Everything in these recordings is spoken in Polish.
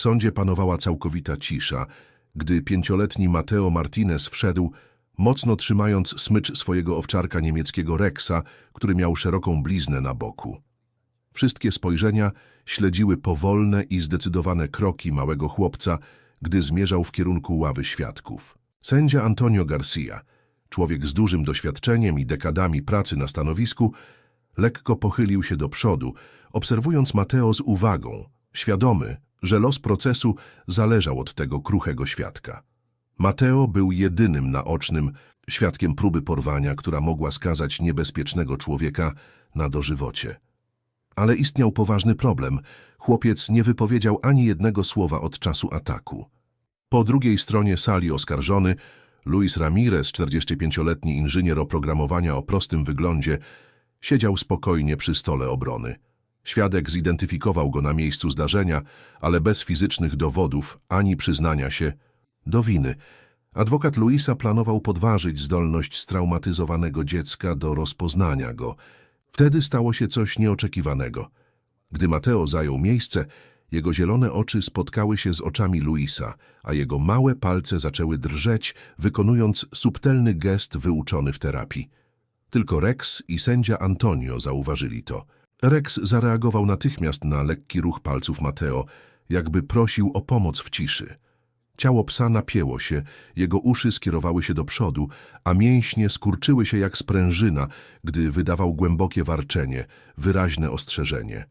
W sądzie panowała całkowita cisza, gdy pięcioletni Mateo Martinez wszedł, mocno trzymając smycz swojego owczarka niemieckiego Rexa, który miał szeroką bliznę na boku. Wszystkie spojrzenia śledziły powolne i zdecydowane kroki małego chłopca, gdy zmierzał w kierunku ławy świadków. Sędzia Antonio Garcia, człowiek z dużym doświadczeniem i dekadami pracy na stanowisku, lekko pochylił się do przodu, obserwując Mateo z uwagą, świadomy, że los procesu zależał od tego kruchego świadka. Mateo był jedynym naocznym świadkiem próby porwania, która mogła skazać niebezpiecznego człowieka na dożywocie. Ale istniał poważny problem. Chłopiec nie wypowiedział ani jednego słowa od czasu ataku. Po drugiej stronie sali oskarżony, Luis Ramirez, 45-letni inżynier oprogramowania o prostym wyglądzie, siedział spokojnie przy stole obrony. Świadek zidentyfikował go na miejscu zdarzenia, ale bez fizycznych dowodów ani przyznania się do winy. Adwokat Luisa planował podważyć zdolność straumatyzowanego dziecka do rozpoznania go. Wtedy stało się coś nieoczekiwanego. Gdy Mateo zajął miejsce, jego zielone oczy spotkały się z oczami Luisa, a jego małe palce zaczęły drżeć, wykonując subtelny gest wyuczony w terapii. Tylko Rex i sędzia Antonio zauważyli to. Rex zareagował natychmiast na lekki ruch palców Mateo, jakby prosił o pomoc w ciszy. Ciało psa napięło się, jego uszy skierowały się do przodu, a mięśnie skurczyły się jak sprężyna, gdy wydawał głębokie warczenie, wyraźne ostrzeżenie.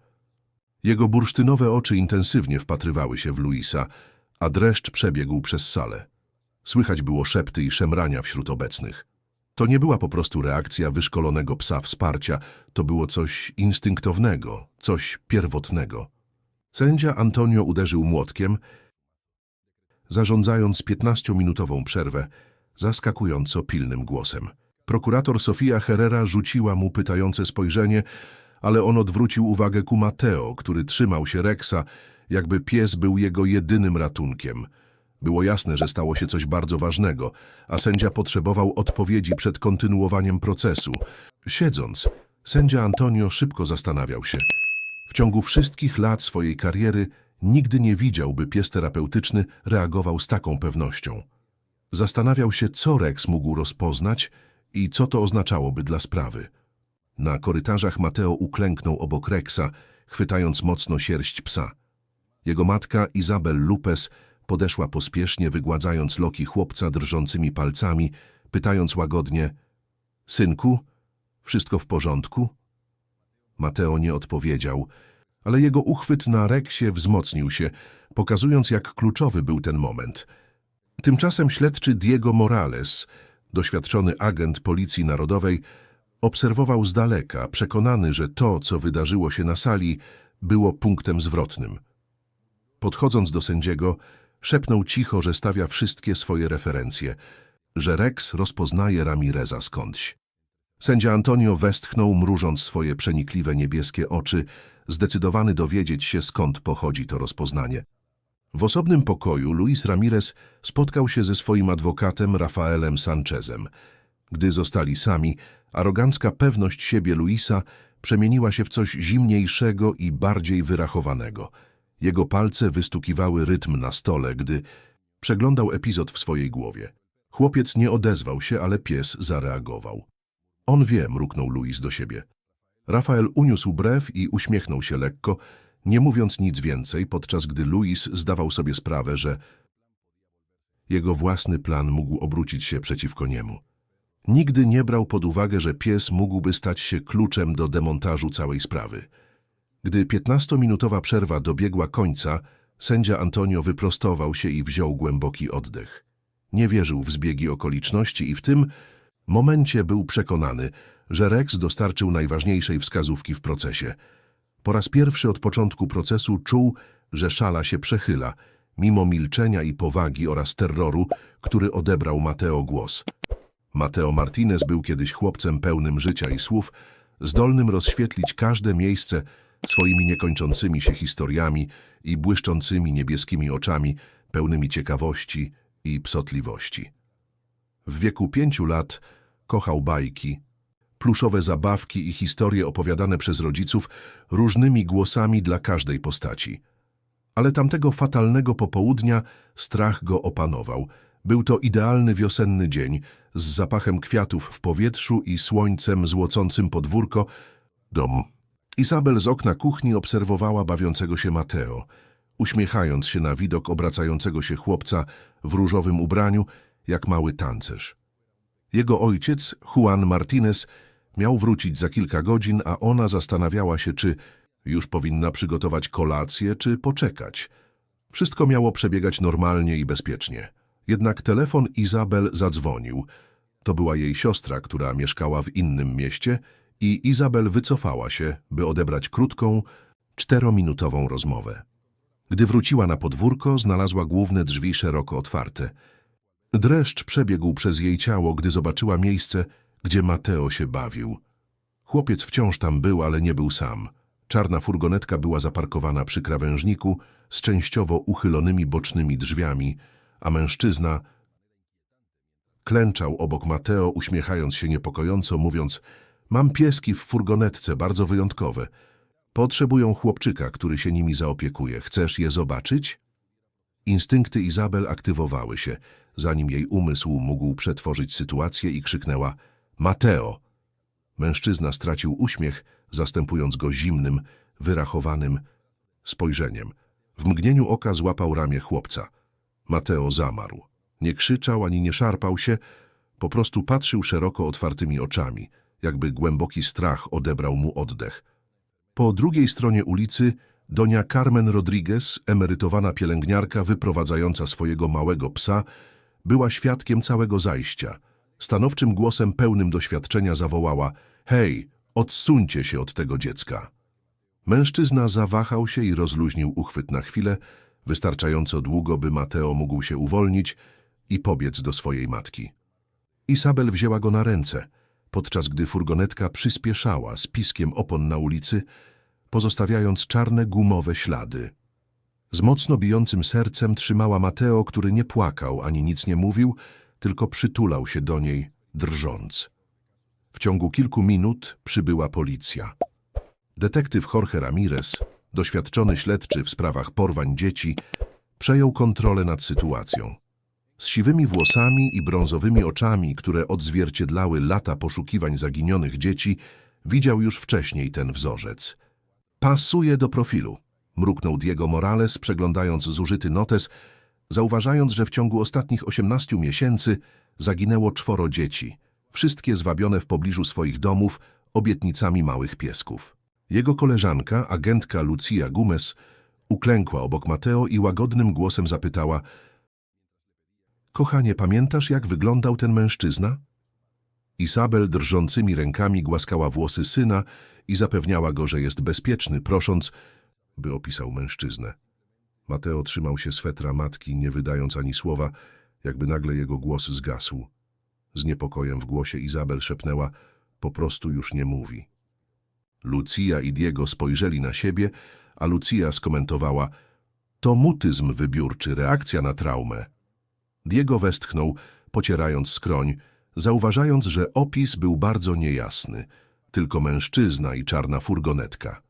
Jego bursztynowe oczy intensywnie wpatrywały się w Luisa, a dreszcz przebiegł przez salę. Słychać było szepty i szemrania wśród obecnych. To nie była po prostu reakcja wyszkolonego psa wsparcia, to było coś instynktownego, coś pierwotnego. Sędzia Antonio uderzył młotkiem, zarządzając 15-minutową przerwę, zaskakująco pilnym głosem. Prokurator Sofia Herrera rzuciła mu pytające spojrzenie, ale on odwrócił uwagę ku Mateo, który trzymał się Rexa, jakby pies był jego jedynym ratunkiem. Było jasne, że stało się coś bardzo ważnego, a sędzia potrzebował odpowiedzi przed kontynuowaniem procesu. Siedząc, sędzia Antonio szybko zastanawiał się. W ciągu wszystkich lat swojej kariery nigdy nie widział, by pies terapeutyczny reagował z taką pewnością. Zastanawiał się, co Rex mógł rozpoznać i co to oznaczałoby dla sprawy. Na korytarzach Mateo uklęknął obok Rexa, chwytając mocno sierść psa. Jego matka Izabel Lupes podeszła pospiesznie, wygładzając loki chłopca drżącymi palcami, pytając łagodnie – Synku, wszystko w porządku? Mateo nie odpowiedział, ale jego uchwyt na Reksie wzmocnił się, pokazując jak kluczowy był ten moment. Tymczasem śledczy Diego Morales, doświadczony agent Policji Narodowej, obserwował z daleka, przekonany, że to, co wydarzyło się na sali, było punktem zwrotnym. Podchodząc do sędziego, szepnął cicho, że stawia wszystkie swoje referencje, że Rex rozpoznaje Ramireza skądś. Sędzia Antonio westchnął, mrużąc swoje przenikliwe niebieskie oczy, zdecydowany dowiedzieć się, skąd pochodzi to rozpoznanie. W osobnym pokoju Luis Ramirez spotkał się ze swoim adwokatem Rafaelem Sanchezem. Gdy zostali sami, arogancka pewność siebie Luisa przemieniła się w coś zimniejszego i bardziej wyrachowanego. Jego palce wystukiwały rytm na stole, gdy przeglądał epizod w swojej głowie. Chłopiec nie odezwał się, ale pies zareagował. On wie, mruknął Luis do siebie. Rafael uniósł brew i uśmiechnął się lekko, nie mówiąc nic więcej, podczas gdy Luis zdawał sobie sprawę, że jego własny plan mógł obrócić się przeciwko niemu. Nigdy nie brał pod uwagę, że pies mógłby stać się kluczem do demontażu całej sprawy. Gdy piętnastominutowa przerwa dobiegła końca, sędzia Antonio wyprostował się i wziął głęboki oddech. Nie wierzył w zbiegi okoliczności i w tym momencie był przekonany, że Rex dostarczył najważniejszej wskazówki w procesie. Po raz pierwszy od początku procesu czuł, że szala się przechyla, mimo milczenia i powagi oraz terroru, który odebrał Mateo głos. Mateo Martinez był kiedyś chłopcem pełnym życia i słów, zdolnym rozświetlić każde miejsce swoimi niekończącymi się historiami i błyszczącymi niebieskimi oczami, pełnymi ciekawości i psotliwości. W wieku pięciu lat kochał bajki, pluszowe zabawki i historie opowiadane przez rodziców różnymi głosami dla każdej postaci. Ale tamtego fatalnego popołudnia strach go opanował. Był to idealny wiosenny dzień z zapachem kwiatów w powietrzu i słońcem złocącym podwórko. Dom. Izabel z okna kuchni obserwowała bawiącego się Mateo, uśmiechając się na widok obracającego się chłopca w różowym ubraniu, jak mały tancerz. Jego ojciec, Juan Martinez, miał wrócić za kilka godzin, a ona zastanawiała się, czy już powinna przygotować kolację, czy poczekać. Wszystko miało przebiegać normalnie i bezpiecznie. Jednak telefon Izabel zadzwonił. To była jej siostra, która mieszkała w innym mieście i Izabel wycofała się, by odebrać krótką, czterominutową rozmowę. Gdy wróciła na podwórko, znalazła główne drzwi szeroko otwarte. Dreszcz przebiegł przez jej ciało, gdy zobaczyła miejsce, gdzie Mateo się bawił. Chłopiec wciąż tam był, ale nie był sam. Czarna furgonetka była zaparkowana przy krawężniku z częściowo uchylonymi bocznymi drzwiami, a mężczyzna klęczał obok Mateo, uśmiechając się niepokojąco, mówiąc Mam pieski w furgonetce, bardzo wyjątkowe. Potrzebują chłopczyka, który się nimi zaopiekuje. Chcesz je zobaczyć? Instynkty Izabel aktywowały się, zanim jej umysł mógł przetworzyć sytuację i krzyknęła Mateo! Mężczyzna stracił uśmiech, zastępując go zimnym, wyrachowanym spojrzeniem. W mgnieniu oka złapał ramię chłopca. Mateo zamarł. Nie krzyczał ani nie szarpał się, po prostu patrzył szeroko otwartymi oczami, jakby głęboki strach odebrał mu oddech. Po drugiej stronie ulicy Donia Carmen Rodriguez, emerytowana pielęgniarka wyprowadzająca swojego małego psa, była świadkiem całego zajścia. Stanowczym głosem pełnym doświadczenia zawołała Hej, odsuńcie się od tego dziecka. Mężczyzna zawahał się i rozluźnił uchwyt na chwilę, wystarczająco długo, by Mateo mógł się uwolnić i pobiec do swojej matki. Isabel wzięła go na ręce, podczas gdy furgonetka przyspieszała z piskiem opon na ulicy, pozostawiając czarne gumowe ślady. Z mocno bijącym sercem trzymała Mateo, który nie płakał ani nic nie mówił, tylko przytulał się do niej, drżąc. W ciągu kilku minut przybyła policja. Detektyw Jorge Ramirez, doświadczony śledczy w sprawach porwań dzieci, przejął kontrolę nad sytuacją. Z siwymi włosami i brązowymi oczami, które odzwierciedlały lata poszukiwań zaginionych dzieci, widział już wcześniej ten wzorzec. Pasuje do profilu, mruknął Diego Morales, przeglądając zużyty notes, zauważając, że w ciągu ostatnich 18 miesięcy zaginęło czworo dzieci, wszystkie zwabione w pobliżu swoich domów obietnicami małych piesków. Jego koleżanka, agentka Lucia Gumez, uklękła obok Mateo i łagodnym głosem zapytała Kochanie, pamiętasz, jak wyglądał ten mężczyzna? Isabel drżącymi rękami głaskała włosy syna i zapewniała go, że jest bezpieczny, prosząc, by opisał mężczyznę. Mateo trzymał się swetra matki, nie wydając ani słowa, jakby nagle jego głos zgasł. Z niepokojem w głosie Izabel szepnęła, po prostu już nie mówi. Lucia i Diego spojrzeli na siebie, a Lucia skomentowała, to mutyzm wybiórczy, reakcja na traumę. Diego westchnął, pocierając skroń, zauważając, że opis był bardzo niejasny, tylko mężczyzna i czarna furgonetka.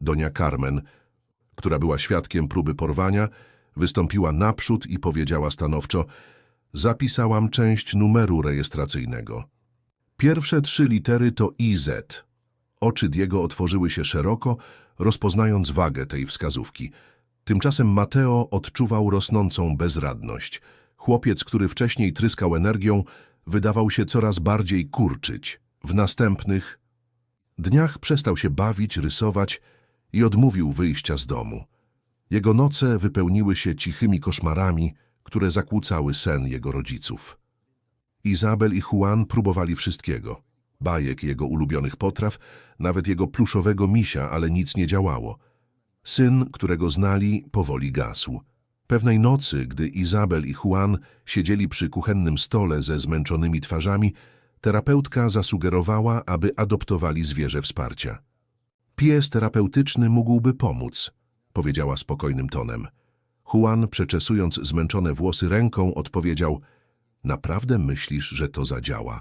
Donia Carmen, która była świadkiem próby porwania, wystąpiła naprzód i powiedziała stanowczo Zapisałam część numeru rejestracyjnego. Pierwsze trzy litery to IZ. Oczy Diego otworzyły się szeroko, rozpoznając wagę tej wskazówki. Tymczasem Mateo odczuwał rosnącą bezradność. Chłopiec, który wcześniej tryskał energią, wydawał się coraz bardziej kurczyć. W następnych dniach przestał się bawić, rysować i odmówił wyjścia z domu. Jego noce wypełniły się cichymi koszmarami, które zakłócały sen jego rodziców. Izabel i Juan próbowali wszystkiego. Bajek jego ulubionych potraw, nawet jego pluszowego misia, ale nic nie działało. Syn, którego znali, powoli gasł. Pewnej nocy, gdy Izabel i Juan siedzieli przy kuchennym stole ze zmęczonymi twarzami, terapeutka zasugerowała, aby adoptowali zwierzę wsparcia. Pies terapeutyczny mógłby pomóc, powiedziała spokojnym tonem. Juan, przeczesując zmęczone włosy ręką, odpowiedział Naprawdę myślisz, że to zadziała?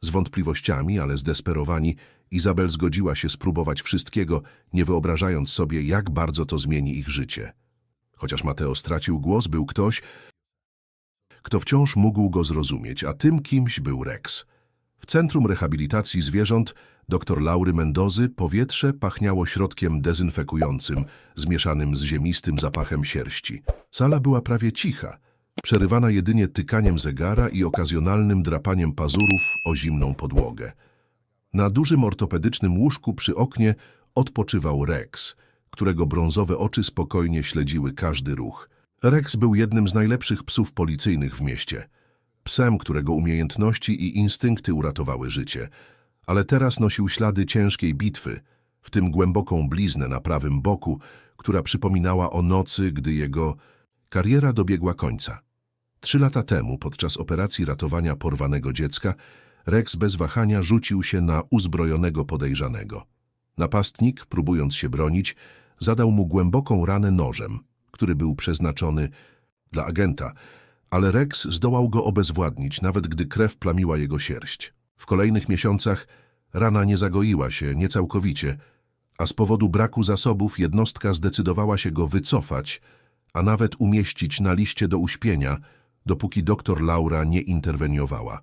Z wątpliwościami, ale zdesperowani, Izabel zgodziła się spróbować wszystkiego, nie wyobrażając sobie, jak bardzo to zmieni ich życie. Chociaż Mateo stracił głos, był ktoś, kto wciąż mógł go zrozumieć, a tym kimś był Rex. W Centrum Rehabilitacji Zwierząt dr Laury Mendozy powietrze pachniało środkiem dezynfekującym, zmieszanym z ziemistym zapachem sierści. Sala była prawie cicha, przerywana jedynie tykaniem zegara i okazjonalnym drapaniem pazurów o zimną podłogę. Na dużym ortopedycznym łóżku przy oknie odpoczywał Rex, którego brązowe oczy spokojnie śledziły każdy ruch. Rex był jednym z najlepszych psów policyjnych w mieście. Psem, którego umiejętności i instynkty uratowały życie, ale teraz nosił ślady ciężkiej bitwy, w tym głęboką bliznę na prawym boku, która przypominała o nocy, gdy jego kariera dobiegła końca. Trzy lata temu, podczas operacji ratowania porwanego dziecka, Rex bez wahania rzucił się na uzbrojonego podejrzanego. Napastnik, próbując się bronić, zadał mu głęboką ranę nożem, który był przeznaczony dla agenta, ale Rex zdołał go obezwładnić, nawet gdy krew plamiła jego sierść. W kolejnych miesiącach rana nie zagoiła się niecałkowicie, a z powodu braku zasobów jednostka zdecydowała się go wycofać, a nawet umieścić na liście do uśpienia, dopóki doktor Laura nie interweniowała.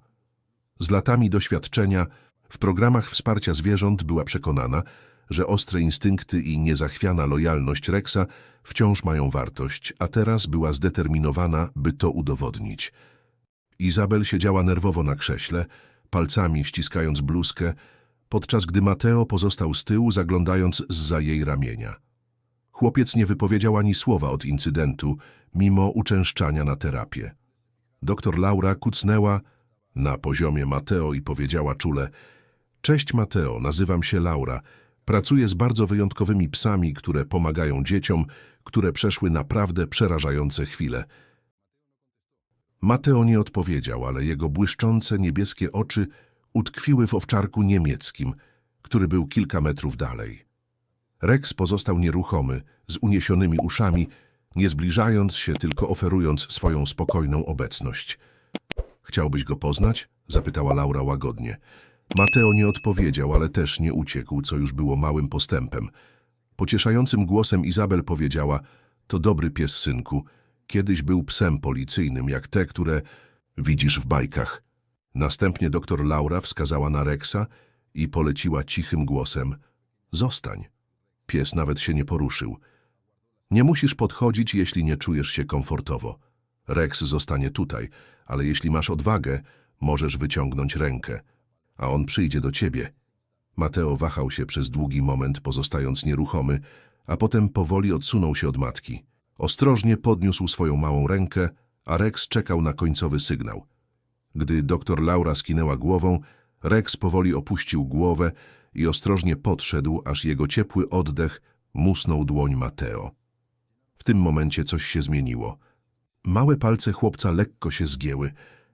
Z latami doświadczenia w programach wsparcia zwierząt była przekonana, że ostre instynkty i niezachwiana lojalność Rexa wciąż mają wartość, a teraz była zdeterminowana, by to udowodnić. Izabel siedziała nerwowo na krześle, palcami ściskając bluzkę, podczas gdy Mateo pozostał z tyłu, zaglądając zza jej ramienia. Chłopiec nie wypowiedział ani słowa od incydentu, mimo uczęszczania na terapię. Doktor Laura kucnęła na poziomie Mateo i powiedziała czule Cześć Mateo, nazywam się Laura. Pracuję z bardzo wyjątkowymi psami, które pomagają dzieciom, które przeszły naprawdę przerażające chwile. Mateo nie odpowiedział, ale jego błyszczące niebieskie oczy utkwiły w owczarku niemieckim, który był kilka metrów dalej. Rex pozostał nieruchomy, z uniesionymi uszami, nie zbliżając się, tylko oferując swoją spokojną obecność. Chciałbyś go poznać? zapytała Laura łagodnie. Mateo nie odpowiedział, ale też nie uciekł, co już było małym postępem. Pocieszającym głosem Izabel powiedziała, to dobry pies, synku. Kiedyś był psem policyjnym, jak te, które widzisz w bajkach. Następnie doktor Laura wskazała na Rexa i poleciła cichym głosem. Zostań. Pies nawet się nie poruszył. Nie musisz podchodzić, jeśli nie czujesz się komfortowo. Rex zostanie tutaj, ale jeśli masz odwagę, możesz wyciągnąć rękę, a on przyjdzie do ciebie. Mateo wahał się przez długi moment, pozostając nieruchomy, a potem powoli odsunął się od matki. Ostrożnie podniósł swoją małą rękę, a Rex czekał na końcowy sygnał. Gdy doktor Laura skinęła głową, Rex powoli opuścił głowę i ostrożnie podszedł, aż jego ciepły oddech musnął dłoń Mateo. W tym momencie coś się zmieniło. Małe palce chłopca lekko się zgięły,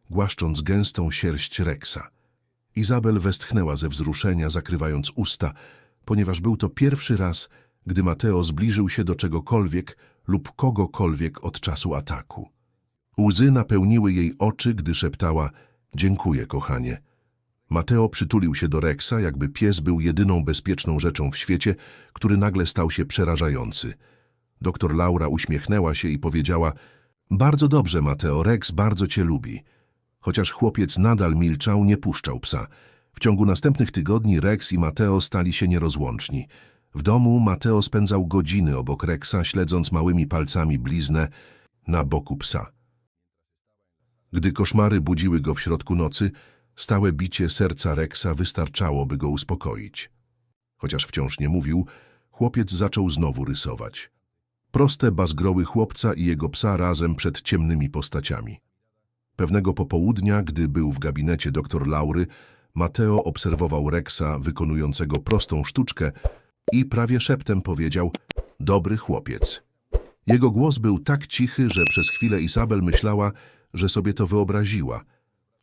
głaszcząc gęstą sierść Rexa. Izabel westchnęła ze wzruszenia, zakrywając usta, ponieważ był to pierwszy raz, gdy Mateo zbliżył się do czegokolwiek lub kogokolwiek od czasu ataku. Łzy napełniły jej oczy, gdy szeptała – dziękuję, kochanie. Mateo przytulił się do Rexa, jakby pies był jedyną bezpieczną rzeczą w świecie, który nagle stał się przerażający. Doktor Laura uśmiechnęła się i powiedziała – bardzo dobrze, Mateo, Rex bardzo cię lubi. Chociaż chłopiec nadal milczał, nie puszczał psa. W ciągu następnych tygodni Rex i Mateo stali się nierozłączni. W domu Mateo spędzał godziny obok Rexa, śledząc małymi palcami bliznę na boku psa. Gdy koszmary budziły go w środku nocy, stałe bicie serca Rexa wystarczało, by go uspokoić. Chociaż wciąż nie mówił, chłopiec zaczął znowu rysować. Proste bazgroły chłopca i jego psa razem przed ciemnymi postaciami. Pewnego popołudnia, gdy był w gabinecie doktor Laury, Mateo obserwował Rexa wykonującego prostą sztuczkę i prawie szeptem powiedział – dobry chłopiec. Jego głos był tak cichy, że przez chwilę Izabel myślała, że sobie to wyobraziła,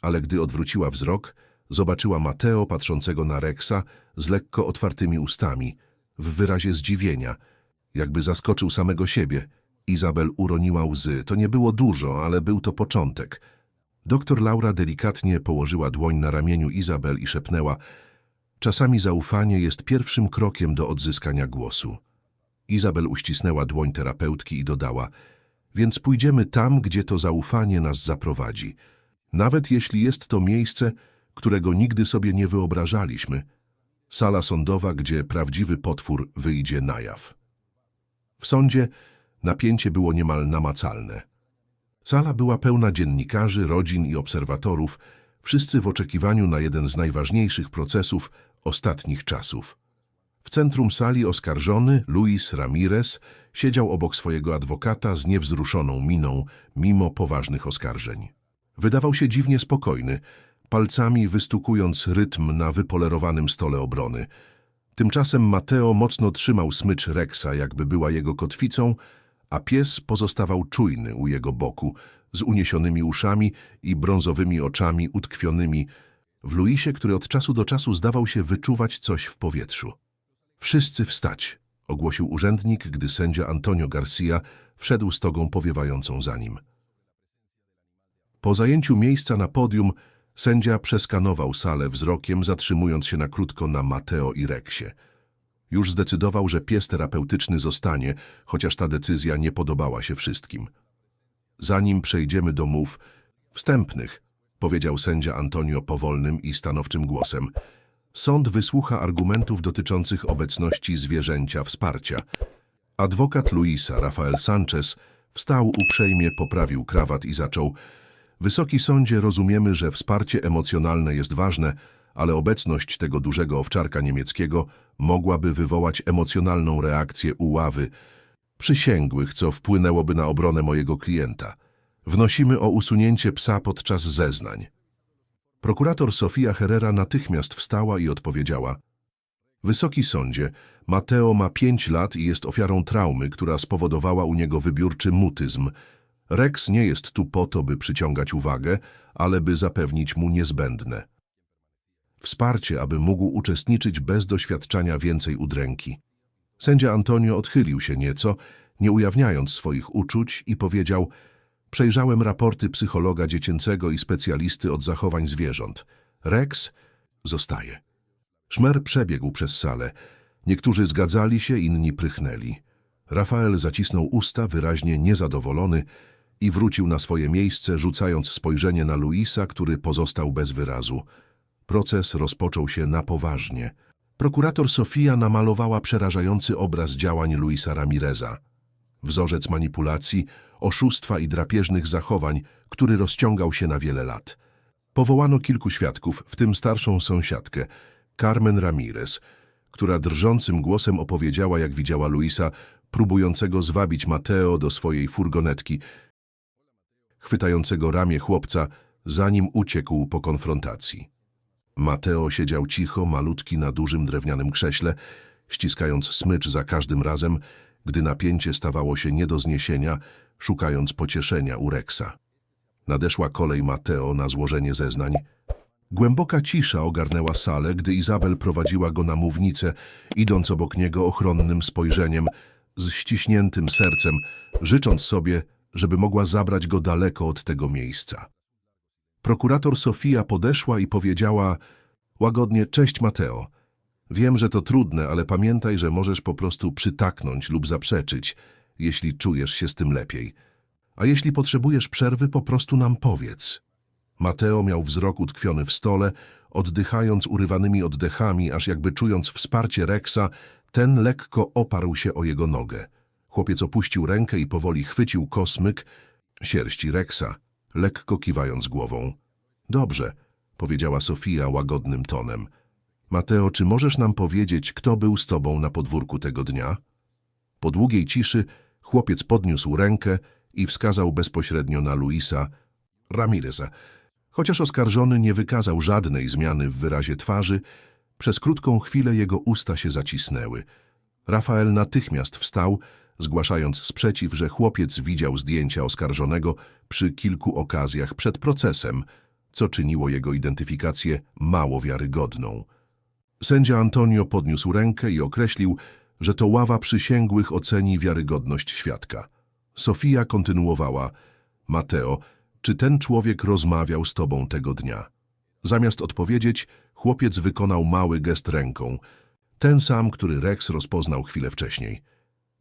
ale gdy odwróciła wzrok, zobaczyła Mateo patrzącego na Rexa z lekko otwartymi ustami, w wyrazie zdziwienia, jakby zaskoczył samego siebie. Izabel uroniła łzy. To nie było dużo, ale był to początek. Doktor Laura delikatnie położyła dłoń na ramieniu Izabel i szepnęła Czasami zaufanie jest pierwszym krokiem do odzyskania głosu. Izabel uścisnęła dłoń terapeutki i dodała, więc pójdziemy tam, gdzie to zaufanie nas zaprowadzi. Nawet jeśli jest to miejsce, którego nigdy sobie nie wyobrażaliśmy. Sala sądowa, gdzie prawdziwy potwór wyjdzie na jaw. W sądzie napięcie było niemal namacalne. Sala była pełna dziennikarzy, rodzin i obserwatorów, wszyscy w oczekiwaniu na jeden z najważniejszych procesów ostatnich czasów. W centrum sali oskarżony, Luis Ramirez, siedział obok swojego adwokata z niewzruszoną miną, mimo poważnych oskarżeń. Wydawał się dziwnie spokojny, palcami wystukując rytm na wypolerowanym stole obrony. Tymczasem Mateo mocno trzymał smycz Rexa, jakby była jego kotwicą, a pies pozostawał czujny u jego boku, z uniesionymi uszami i brązowymi oczami utkwionymi w Luisie, który od czasu do czasu zdawał się wyczuwać coś w powietrzu. Wszyscy wstać, ogłosił urzędnik, gdy sędzia Antonio Garcia wszedł z togą powiewającą za nim. Po zajęciu miejsca na podium sędzia przeskanował salę wzrokiem, zatrzymując się na krótko na Mateo i Rexie. Już zdecydował, że pies terapeutyczny zostanie, chociaż ta decyzja nie podobała się wszystkim. Zanim przejdziemy do mów wstępnych, powiedział sędzia Antonio powolnym i stanowczym głosem, sąd wysłucha argumentów dotyczących obecności zwierzęcia wsparcia. Adwokat Luisa, Rafael Sanchez, wstał uprzejmie, poprawił krawat i zaczął Wysoki sądzie, rozumiemy, że wsparcie emocjonalne jest ważne, ale obecność tego dużego owczarka niemieckiego mogłaby wywołać emocjonalną reakcję u ławy przysięgłych, co wpłynęłoby na obronę mojego klienta. Wnosimy o usunięcie psa podczas zeznań. Prokurator Sofia Herrera natychmiast wstała i odpowiedziała Wysoki sądzie, Mateo ma pięć lat i jest ofiarą traumy, która spowodowała u niego wybiórczy mutyzm. Rex nie jest tu po to, by przyciągać uwagę, ale by zapewnić mu niezbędne. Wsparcie, aby mógł uczestniczyć bez doświadczania więcej udręki. Sędzia Antonio odchylił się nieco, nie ujawniając swoich uczuć i powiedział Przejrzałem raporty psychologa dziecięcego i specjalisty od zachowań zwierząt. Rex zostaje. Szmer przebiegł przez salę. Niektórzy zgadzali się, inni prychnęli. Rafael zacisnął usta, wyraźnie niezadowolony, i wrócił na swoje miejsce, rzucając spojrzenie na Luisa, który pozostał bez wyrazu. Proces rozpoczął się na poważnie. Prokurator Sofia namalowała przerażający obraz działań Luisa Ramireza. Wzorzec manipulacji, oszustwa i drapieżnych zachowań, który rozciągał się na wiele lat. Powołano kilku świadków, w tym starszą sąsiadkę, Carmen Ramirez, która drżącym głosem opowiedziała, jak widziała Luisa, próbującego zwabić Mateo do swojej furgonetki, chwytającego ramię chłopca, zanim uciekł po konfrontacji. Mateo siedział cicho, malutki na dużym drewnianym krześle, ściskając smycz za każdym razem, gdy napięcie stawało się nie do zniesienia, szukając pocieszenia u. Nadeszła kolej Mateo na złożenie zeznań. Głęboka cisza ogarnęła salę, gdy Izabel prowadziła go na mównicę, idąc obok niego ochronnym spojrzeniem, z ściśniętym sercem, życząc sobie, żeby mogła zabrać go daleko od tego miejsca. Prokurator Sofia podeszła i powiedziała łagodnie, cześć Mateo. Wiem, że to trudne, ale pamiętaj, że możesz po prostu przytaknąć lub zaprzeczyć, jeśli czujesz się z tym lepiej. A jeśli potrzebujesz przerwy, po prostu nam powiedz. Mateo miał wzrok utkwiony w stole, oddychając urywanymi oddechami, aż jakby czując wsparcie Rexa, ten lekko oparł się o jego nogę. Chłopiec opuścił rękę i powoli chwycił kosmyk sierści Rexa, lekko kiwając głową. Dobrze, powiedziała Sofia łagodnym tonem. Mateo, czy możesz nam powiedzieć, kto był z tobą na podwórku tego dnia? Po długiej ciszy chłopiec podniósł rękę i wskazał bezpośrednio na Luisa Ramireza. Chociaż oskarżony nie wykazał żadnej zmiany w wyrazie twarzy, przez krótką chwilę jego usta się zacisnęły. Rafael natychmiast wstał, zgłaszając sprzeciw, że chłopiec widział zdjęcia oskarżonego przy kilku okazjach przed procesem, co czyniło jego identyfikację mało wiarygodną. Sędzia Antonio podniósł rękę i określił, że to ława przysięgłych oceni wiarygodność świadka. Sofia kontynuowała, Mateo, czy ten człowiek rozmawiał z tobą tego dnia? Zamiast odpowiedzieć, chłopiec wykonał mały gest ręką, ten sam, który Rex rozpoznał chwilę wcześniej.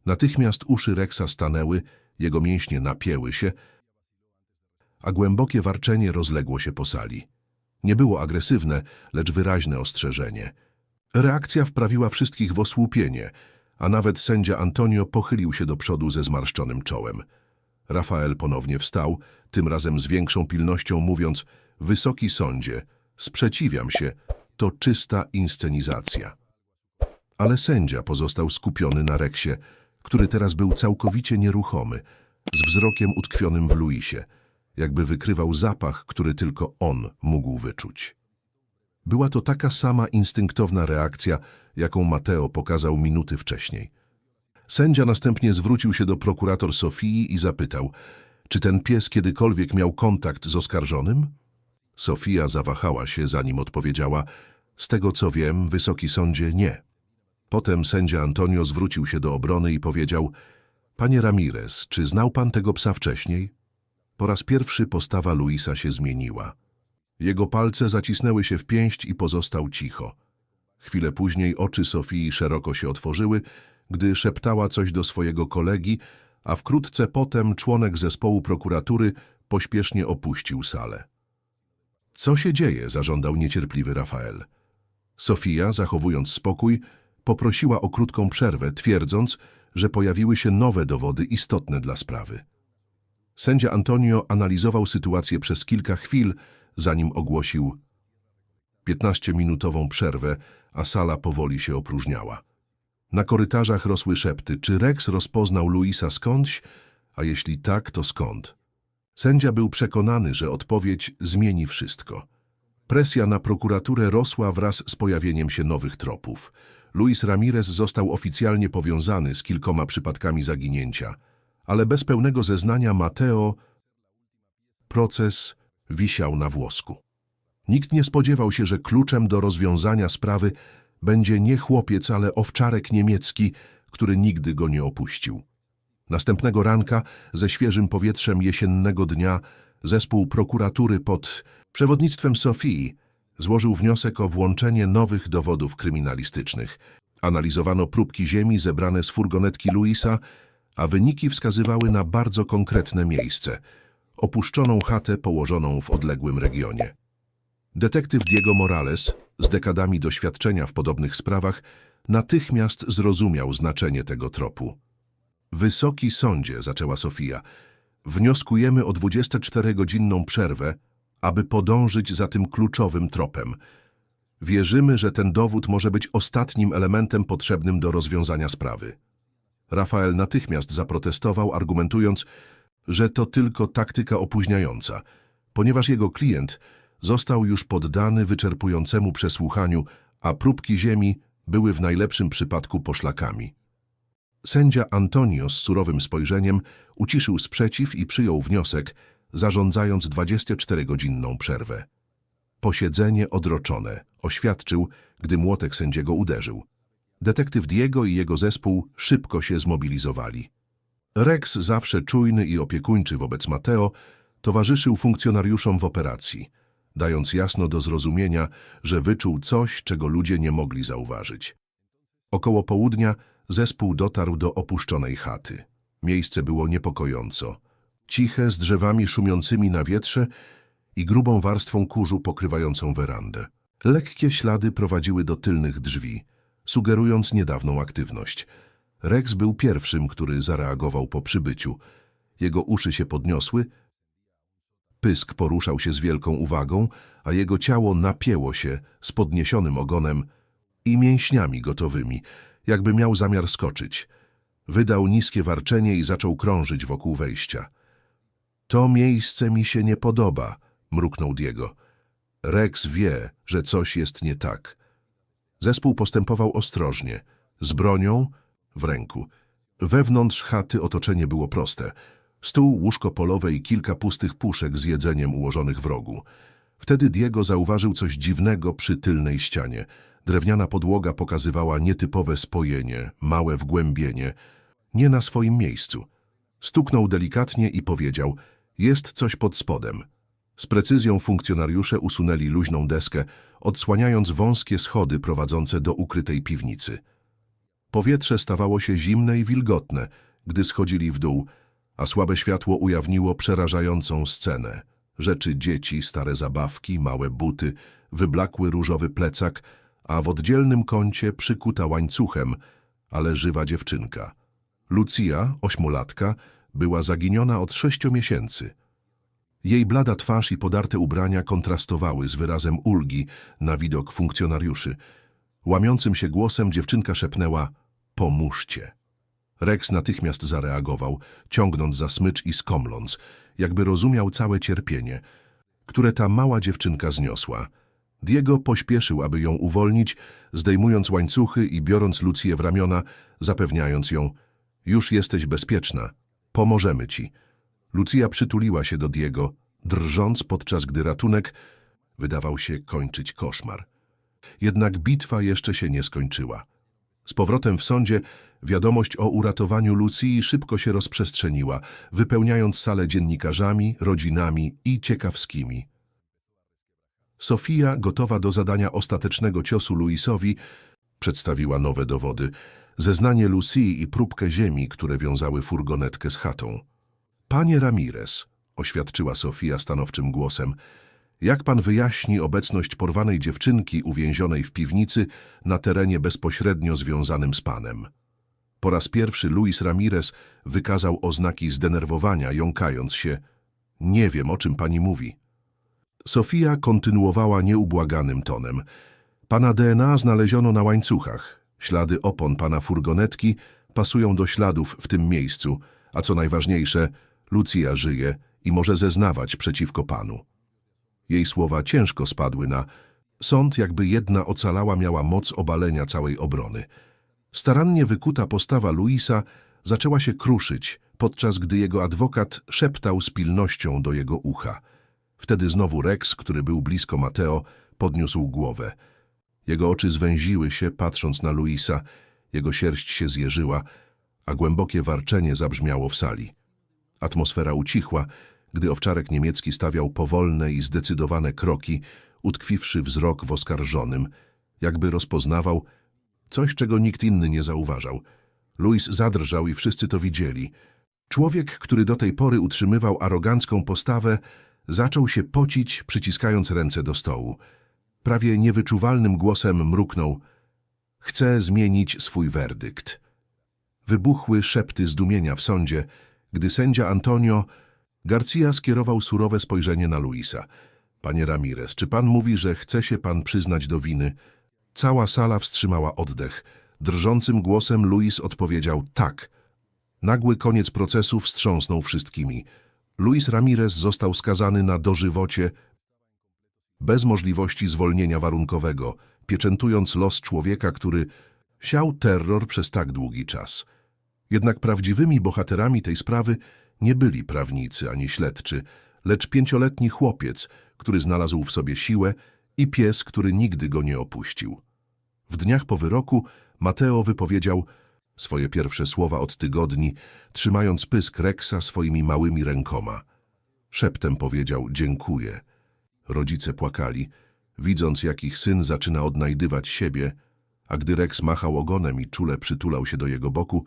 Natychmiast uszy Rexa stanęły, jego mięśnie napięły się, a głębokie warczenie rozległo się po sali. Nie było agresywne, lecz wyraźne ostrzeżenie. Reakcja wprawiła wszystkich w osłupienie, a nawet sędzia Antonio pochylił się do przodu ze zmarszczonym czołem. Rafael ponownie wstał, tym razem z większą pilnością mówiąc Wysoki sądzie, sprzeciwiam się, to czysta inscenizacja. Ale sędzia pozostał skupiony na Reksie, który teraz był całkowicie nieruchomy, z wzrokiem utkwionym w Luisie, jakby wykrywał zapach, który tylko on mógł wyczuć. Była to taka sama instynktowna reakcja, jaką Mateo pokazał minuty wcześniej. Sędzia następnie zwrócił się do prokurator Sofii i zapytał, czy ten pies kiedykolwiek miał kontakt z oskarżonym? Sofia zawahała się, zanim odpowiedziała, z tego co wiem, wysoki sądzie, nie. Potem sędzia Antonio zwrócił się do obrony i powiedział, panie Ramirez, czy znał pan tego psa wcześniej? Po raz pierwszy postawa Luisa się zmieniła. Jego palce zacisnęły się w pięść i pozostał cicho. Chwilę później oczy Sofii szeroko się otworzyły, gdy szeptała coś do swojego kolegi, a wkrótce potem członek zespołu prokuratury pośpiesznie opuścił salę. Co się dzieje? zażądał niecierpliwy Rafael. Sofia, zachowując spokój, poprosiła o krótką przerwę, twierdząc, że pojawiły się nowe dowody istotne dla sprawy. Sędzia Antonio analizował sytuację przez kilka chwil, zanim ogłosił 15-minutową przerwę, a sala powoli się opróżniała. Na korytarzach rosły szepty, czy Rex rozpoznał Luisa skądś, a jeśli tak, to skąd? Sędzia był przekonany, że odpowiedź zmieni wszystko. Presja na prokuraturę rosła wraz z pojawieniem się nowych tropów. Luis Ramirez został oficjalnie powiązany z kilkoma przypadkami zaginięcia, ale bez pełnego zeznania Mateo proces wisiał na włosku. Nikt nie spodziewał się, że kluczem do rozwiązania sprawy będzie nie chłopiec, ale owczarek niemiecki, który nigdy go nie opuścił. Następnego ranka, ze świeżym powietrzem jesiennego dnia, zespół prokuratury pod przewodnictwem Sofii złożył wniosek o włączenie nowych dowodów kryminalistycznych. Analizowano próbki ziemi zebrane z furgonetki Luisa, a wyniki wskazywały na bardzo konkretne miejsce – opuszczoną chatę położoną w odległym regionie. Detektyw Diego Morales, z dekadami doświadczenia w podobnych sprawach, natychmiast zrozumiał znaczenie tego tropu. Wysoki sądzie, zaczęła Sofia, wnioskujemy o 24-godzinną przerwę, aby podążyć za tym kluczowym tropem. Wierzymy, że ten dowód może być ostatnim elementem potrzebnym do rozwiązania sprawy. Rafael natychmiast zaprotestował, argumentując, że to tylko taktyka opóźniająca, ponieważ jego klient został już poddany wyczerpującemu przesłuchaniu, a próbki ziemi były w najlepszym przypadku poszlakami. Sędzia Antonio z surowym spojrzeniem uciszył sprzeciw i przyjął wniosek, zarządzając 24-godzinną przerwę. Posiedzenie odroczone, oświadczył, gdy młotek sędziego uderzył. Detektyw Diego i jego zespół szybko się zmobilizowali. Rex, zawsze czujny i opiekuńczy wobec Mateo, towarzyszył funkcjonariuszom w operacji, dając jasno do zrozumienia, że wyczuł coś, czego ludzie nie mogli zauważyć. Około południa zespół dotarł do opuszczonej chaty. Miejsce było niepokojąco. Ciche, z drzewami szumiącymi na wietrze i grubą warstwą kurzu pokrywającą werandę. Lekkie ślady prowadziły do tylnych drzwi, sugerując niedawną aktywność. Rex był pierwszym, który zareagował po przybyciu. Jego uszy się podniosły, pysk poruszał się z wielką uwagą, a jego ciało napięło się z podniesionym ogonem i mięśniami gotowymi, jakby miał zamiar skoczyć. Wydał niskie warczenie i zaczął krążyć wokół wejścia. To miejsce mi się nie podoba, mruknął Diego. Rex wie, że coś jest nie tak. Zespół postępował ostrożnie, z bronią w ręku. Wewnątrz chaty otoczenie było proste. Stół, łóżko polowe i kilka pustych puszek z jedzeniem ułożonych w rogu. Wtedy Diego zauważył coś dziwnego przy tylnej ścianie. Drewniana podłoga pokazywała nietypowe spojenie, małe wgłębienie, nie na swoim miejscu. Stuknął delikatnie i powiedział, jest coś pod spodem. Z precyzją funkcjonariusze usunęli luźną deskę, odsłaniając wąskie schody prowadzące do ukrytej piwnicy. Powietrze stawało się zimne i wilgotne, gdy schodzili w dół, a słabe światło ujawniło przerażającą scenę. Rzeczy dzieci, stare zabawki, małe buty, wyblakły różowy plecak, a w oddzielnym kącie przykuta łańcuchem, ale żywa dziewczynka. Lucia, ośmolatka, była zaginiona od sześciu miesięcy. Jej blada twarz i podarte ubrania kontrastowały z wyrazem ulgi na widok funkcjonariuszy. Łamiącym się głosem dziewczynka szepnęła – pomóżcie. Rex natychmiast zareagował, ciągnąc za smycz i skomląc, jakby rozumiał całe cierpienie, które ta mała dziewczynka zniosła. Diego pośpieszył, aby ją uwolnić, zdejmując łańcuchy i biorąc Lucję w ramiona, zapewniając ją – już jesteś bezpieczna, pomożemy ci. Lucia przytuliła się do Diego, drżąc podczas gdy ratunek wydawał się kończyć koszmar. Jednak bitwa jeszcze się nie skończyła. Z powrotem w sądzie wiadomość o uratowaniu Lucji szybko się rozprzestrzeniła, wypełniając salę dziennikarzami, rodzinami i ciekawskimi. Sofia, gotowa do zadania ostatecznego ciosu Luisowi, przedstawiła nowe dowody, zeznanie Lucy i próbkę ziemi, które wiązały furgonetkę z chatą. Panie Ramirez, oświadczyła Sofia stanowczym głosem, jak pan wyjaśni obecność porwanej dziewczynki uwięzionej w piwnicy na terenie bezpośrednio związanym z panem? Po raz pierwszy Luis Ramirez wykazał oznaki zdenerwowania, jąkając się. Nie wiem, o czym pani mówi. Sofia kontynuowała nieubłaganym tonem. Pana DNA znaleziono na łańcuchach. Ślady opon pana furgonetki pasują do śladów w tym miejscu, a co najważniejsze, Lucia żyje i może zeznawać przeciwko panu. Jej słowa ciężko spadły na sąd, jakby jedna ocalała miała moc obalenia całej obrony. Starannie wykuta postawa Luisa zaczęła się kruszyć, podczas gdy jego adwokat szeptał z pilnością do jego ucha. Wtedy znowu Rex, który był blisko Mateo, podniósł głowę. Jego oczy zwęziły się, patrząc na Luisa, jego sierść się zjeżyła, a głębokie warczenie zabrzmiało w sali. Atmosfera ucichła, gdy owczarek niemiecki stawiał powolne i zdecydowane kroki, utkwiwszy wzrok w oskarżonym, jakby rozpoznawał coś, czego nikt inny nie zauważał. Louis zadrżał i wszyscy to widzieli. Człowiek, który do tej pory utrzymywał arogancką postawę, zaczął się pocić, przyciskając ręce do stołu. Prawie niewyczuwalnym głosem mruknął – Chcę zmienić swój werdykt. Wybuchły szepty zdumienia w sądzie, gdy sędzia Antonio Garcia skierował surowe spojrzenie na Luisa. Panie Ramirez, czy pan mówi, że chce się pan przyznać do winy? Cała sala wstrzymała oddech. Drżącym głosem Luis odpowiedział tak. Nagły koniec procesu wstrząsnął wszystkimi. Luis Ramirez został skazany na dożywocie bez możliwości zwolnienia warunkowego, pieczętując los człowieka, który siał terror przez tak długi czas. Jednak prawdziwymi bohaterami tej sprawy nie byli prawnicy ani śledczy, lecz pięcioletni chłopiec, który znalazł w sobie siłę i pies, który nigdy go nie opuścił. W dniach po wyroku Mateo wypowiedział swoje pierwsze słowa od tygodni, trzymając pysk Rexa swoimi małymi rękoma. Szeptem powiedział dziękuję. Rodzice płakali, widząc jak ich syn zaczyna odnajdywać siebie, a gdy Rex machał ogonem i czule przytulał się do jego boku,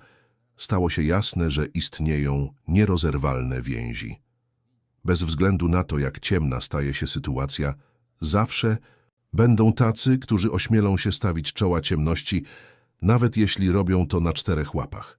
stało się jasne, że istnieją nierozerwalne więzi. Bez względu na to, jak ciemna staje się sytuacja, zawsze będą tacy, którzy ośmielą się stawić czoła ciemności, nawet jeśli robią to na czterech łapach.